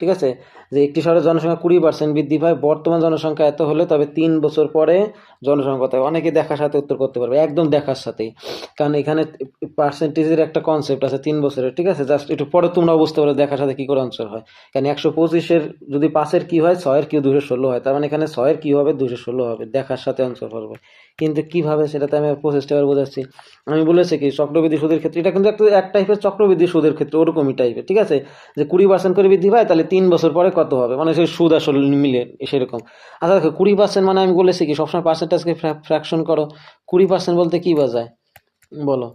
ঠিক আছে? যে একটি শহরের জনসংখ্যা কুড়ি পার্সেন্ট বৃদ্ধি পায়, বর্তমান জনসংখ্যা এত হলে তবে তিন বছর পরে জনসংখ্যা কত অনেকে দেখার সাথে উত্তর করতে পারবে, একদম দেখার সাথেই। কারণ এখানে পার্সেন্টেজের একটা কনসেপ্ট আছে তিন বছরের, ঠিক আছে? জাস্ট একটু পরে তোমরা বুঝতে পারো দেখার সাথে কী করে অঞ্চল হয়। কারণ একশো পঁচিশের যদি পাঁচের কী হয়, ছয়ের কিউ দুশো ষোলো হয়। তার মানে এখানে ছয়ের কী হবে, দুশো ষোলো হবে, দেখার সাথে অঞ্চল হবে। কিন্তু কীভাবে সেটাতে আমি প্রসেসটা এবার বোঝাচ্ছি। আমি বলেছি কি, চক্রবৃদ্ধি সুদের ক্ষেত্রে এটা কিন্তু একটা, এক টাইপের চক্রবৃদ্ধি সুদের ক্ষেত্রে ওরকমই টাইপের ঠিক আছে? যে কুড়ি পার্সেন্ট করে বৃদ্ধি পায়, তাহলে তিন বছর পরে কত হবে? মানে সেই সুদ আসলে মিলে সেরকম। আচ্ছা দেখো, কুড়ি পার্সেন্ট মানে আমি বলেছি কি, সবসময় পার্সেন্টেজকে ফ্র্যাকশন করো। কুড়ি পার্সেন্ট বলতে কী বোঝায়? বলো।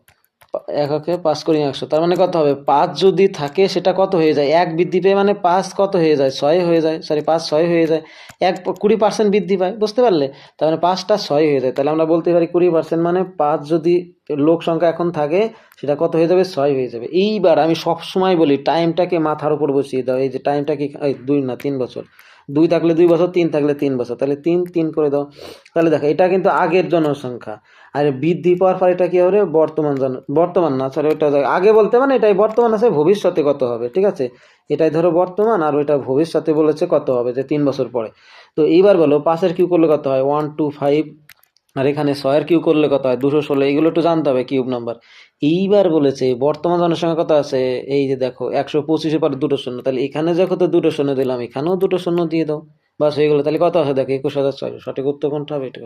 এককে পাঁচ করি একশো। তার মানে কত হবে? পাঁচ যদি থাকে, সেটা কত হয়ে যায়? এক বৃদ্ধি পেয়ে মানে পাঁচ কত হয়ে যায়? ছয় হয়ে যায়। সরি পাঁচ ছয় হয়ে যায়। এক কুড়ি পার্সেন্ট বৃদ্ধি পায়। বুঝতে পারলে? তার মানে পাঁচটা ছয় হয়ে যায়। তাহলে আমরা বলতে পারি কুড়ি পার্সেন্ট মানে পাঁচ যদি লোক সংখ্যা এখন থাকে, সেটা কত হয়ে যাবে? ছয় হয়ে যাবে। এইবার আমি সব সময় বলি টাইমটাকে মাথার উপর বসিয়ে দাও। এই যে টাইমটা কি দুই না, তিন বছর। দুই থাকলে দুই বছর, তিন থাকলে তিন বছর। তাহলে তিন তিন করে দাও। তাহলে দেখো, এটা কিন্তু আগের জনসংখ্যা। আর বৃদ্ধি পাওয়ার পর এটা কি হবে? বর্তমান জন, বর্তমান না সরি ওটা আগে বলতে মানে এটাই, বর্তমান আছে, ভবিষ্যতে কত হবে, ঠিক আছে? এটাই ধরো বর্তমান, আর ওইটা ভবিষ্যতে বলেছে কত হবে, যে তিন বছর পরে। তো এইবার বলো, পাশের কিউ করলে কত হয়? ওয়ান টু ফাইভ আর এখানে ছয়ের কিউ করলে কত হয়? দুশো ষোলো। এগুলো একটু জানতে হবে কিউব নাম্বার। এইবার বলেছে, বর্তমান জনসংখ্যা কত আছে, এই যে দেখো, একশো পঁচিশে পরে দুটো শূন্য। তাহলে এখানে যখন তো দুটো শূন্য দিলাম, এখানেও দুটো শূন্য দিয়ে দাও। বাস হয়ে গেলো। তাহলে কত আছে? দেখো, একুশ হাজার ছয়শো। সঠিক উত্তর কোনটা হবে? এটা